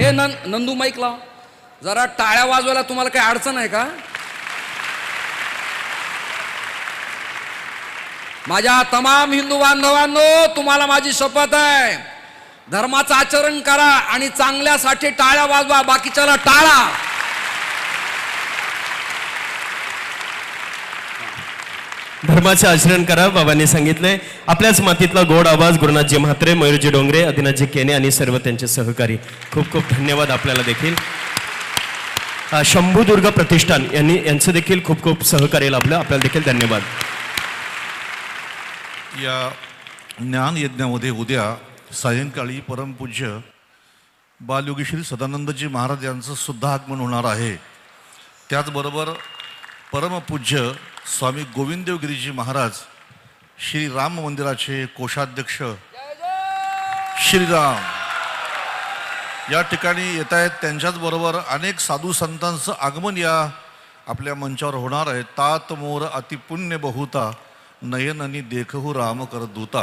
हे नं नंदू माईक लाव जरा टाळ्या वाजवायला तुम्हाला काही अडचण आहे का? माझ्या तमाम हिंदू बांधवांनो तुम्हाला माझी शपथ आहे. धर्माचं आचरण करा आणि चांगल्यासाठी टाळ्या वाजवा बाकीच्याला टाळा. धर्माचे आचरण करा बाबांनी सांगितले आपल्याच मातीतला गोड आवाज गुरुनाथजी म्हात्रे मयूरजी डोंगरे आदिनाथजी केने आणि सर्व त्यांचे सहकारी. खूप खूप धन्यवाद आपल्याला देखील. शंभूदुर्ग प्रतिष्ठान यांनी यांचं देखील खूप खूप सहकार्य लाभलं. आपल्याला देखील धन्यवाद. या ज्ञान यज्ञामध्ये उद्या सायंकाळी परमपूज्य बालयोगी श्री सदानंदजी महाराज यांचं सुद्धा आगमन होणार आहे. त्याचबरोबर परमपूज्य स्वामी गोविंददेवगिरीजी महाराज श्री राम मंदिराचे कोषाध्यक्ष श्रीराम. या ठिकाणी येत आहेत त्यांच्याचबरोबर अनेक साधू संतांचं आगमन या आपल्या मंचावर होणार आहे. तात मोर अतिपुण्य बहुता नयननी देखहू राम कर दूता.